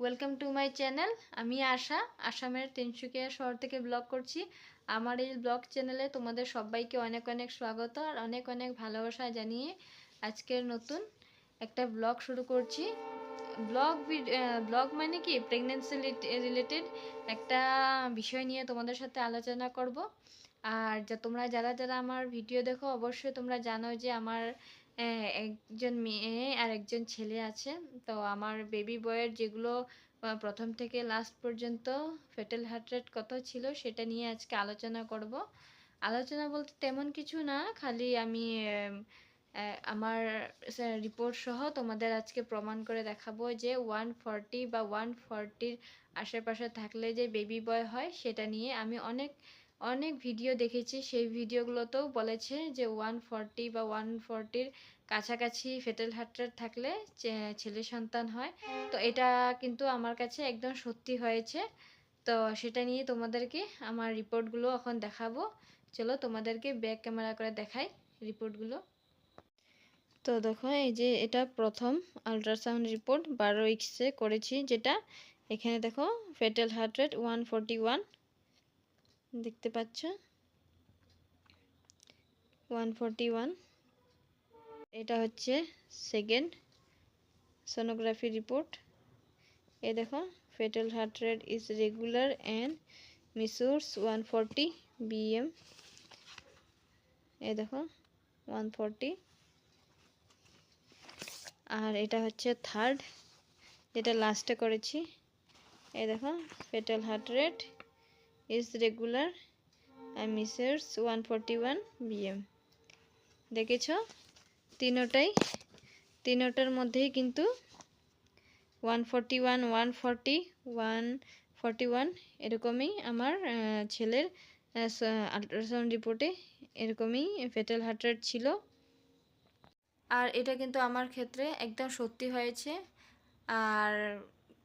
Welcome to my channel আমি আশা, আসামের তিনসুকিয়া শহর থেকে ব্লগ করছি। আমার এই ব্লগ চ্যানেলে তোমাদের সবাইকে অনেক অনেক স্বাগত আর অনেক অনেক ভালোবাসা জানিয়ে আজকের নতুন একটা ব্লগ শুরু করছি। ব্লগ ব্লগ মানে কি? প্রেগনেন্সি রিলেটেড একটা বিষয় নিয়ে তোমাদের সাথে আলোচনা করব। আর যা তোমরা যারা যারা আমার ভিডিও দেখো, অবশ্যই তোমরা জানো যে আমার একজন মেয়ে আর একজন ছেলে আছে। তো আমার বেবি বয়ের যেগুলো প্রথম থেকে লাস্ট পর্যন্ত ফেটেল হার্ট রেট কত ছিল সেটা নিয়ে আজকে আলোচনা করব। আলোচনা বলতে তেমন কিছু না, খালি আমি আমার রিপোর্ট সহ তোমাদের আজকে প্রমাণ করে দেখাবো যে ওয়ান ফর্টি বা ওয়ান ফর্টির আশেপাশে থাকলে যে বেবি বয় হয় সেটা নিয়ে আমি অনেক অনেক ভিডিও দেখেছি। সেই ভিডিওগুলোতেও বলেছে যে ওয়ান ফর্টি বা ওয়ান ফর্টির কাছাকাছি ফেটেল হার্ট রেট থাকলে ছেলে সন্তান হয়। তো এটা কিন্তু আমার কাছে একদম সত্যি হয়েছে। তো সেটা নিয়ে তোমাদেরকে আমার রিপোর্টগুলো এখন দেখাবো। চলো তোমাদেরকে ব্যাক ক্যামেরা করে দেখাই রিপোর্টগুলো তো দেখো, এই যে এটা প্রথম আলট্রাসাউন্ড রিপোর্ট বারো উইক্সে করেছি যেটা। এখানে দেখো fetal heart rate one forty one দেখতে পাচ্ছ? ওয়ান এটা হচ্ছে সেকেন্ড সোনোগ্রাফি রিপোর্ট এ দেখো fetal heart rate is regular and measures one forty BM এ দেখো ওয়ান ফোরটি আর এটা হচ্ছে থার্ড যেটা লাস্টে করেছি। এ দেখো fetal heart rate and measures one forty one BM দেখেছ? তিনোটাই, তিনোটার মধ্যেই কিন্তু one forty one one forty one forty one এরকমই আমার ছেলের আলট্রাসাউন্ড রিপোর্টে এরকমই ফেটাল হার্ট রেট ছিল। আর এটা কিন্তু আমার ক্ষেত্রে একদম সত্যি হয়েছে। আর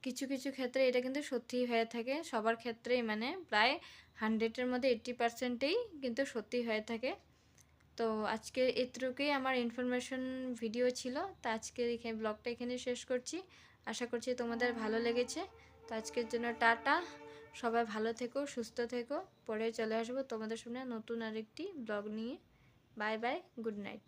কিছু কিছু ক্ষেত্রে এটা কিন্তু সত্যি হয়ে থাকে। সবার ক্ষেত্রেই মানে প্রায় হান্ড্রেডের মধ্যে এইট্টি পার্সেন্টেই কিন্তু সত্যি হয়ে থাকে। তো আজকের এতটুকুই আমার ইনফরমেশন ভিডিও ছিল। তো আজকের এখানে ব্লগটা এখানে শেষ করছি। আশা করছি তোমাদের ভালো লেগেছে। তো আজকের জন্য টাটা। সবাই ভালো থেকো, সুস্থ থেকো। পরে চলে আসব তোমাদের সামনে নতুন আরেকটি ব্লগ নিয়ে। Bye bye good night